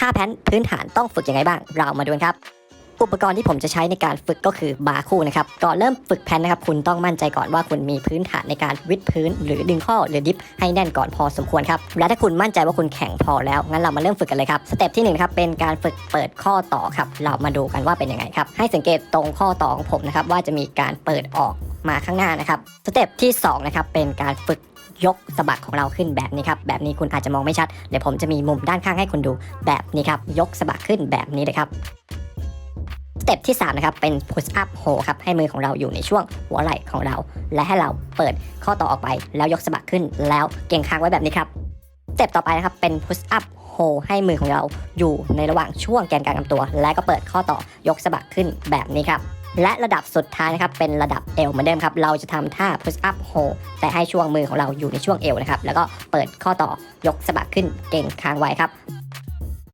ท่าแพนพื้นฐานต้องฝึกยังไงบ้าง เรามาดูกันครับ อุปกรณ์ที่ผมจะใช้ในการฝึกก็คือบาร์คู่นะครับ ก่อนเริ่มฝึกแพนนะครับ คุณต้องมั่นใจก่อนว่าคุณมีพื้นฐานในการวิดพื้น หรือดึงข้อหรือดิฟให้แน่นก่อนพอสมควรครับ และถ้าคุณมั่นใจว่าคุณแข็งพอแล้ว งั้นเรามาเริ่มฝึกกันเลยครับ สเต็ปที่หนึ่งนะครับเป็นการฝึกเปิดข้อต่อครับ เรามาดูกันว่าเป็นยังไงครับ ให้สังเกตตรงข้อต่อของผมนะครับว่าจะมีการเปิดออก มาข้างหน้านะครับสเต็ปที่สองนะครับเป็นการฝึกยกสะบักของเราขึ้นแบบนี้ครับแบบนี้คุณอาจจะมองไม่ชัดเดี๋ยวผมจะมีมุมด้านข้างให้คุณดูแบบนี้ครับยกสะบักขึ้นแบบนี้เลยครับสเต็ปที่3นะครับเป็น push up hold ครับให้มือของเราอยู่ในช่วงหัวไหล่ของเรา และให้เราเปิดข้อต่อออกไป แล้วยกสะบักขึ้นแล้วเก่งค้างไว้แบบนี้ครับสเต็ปต่อไปนะครับเป็น push up hold ให้มือของเราอยู่ในระหว่างช่วงแกนกลางลำตัว และก็เปิดข้อต่อยกสะบักขึ้นแบบนี้ครับ และระดับสุดท้ายนะครับเป็นระดับเอวเหมือนเดิมครับ เราจะทำท่า push up hold แต่ให้ช่วงมือของเราอยู่ในช่วงเอวนะครับ แล้วก็เปิดข้อต่อยกสะบักขึ้นเก่งค้างไว้ครับ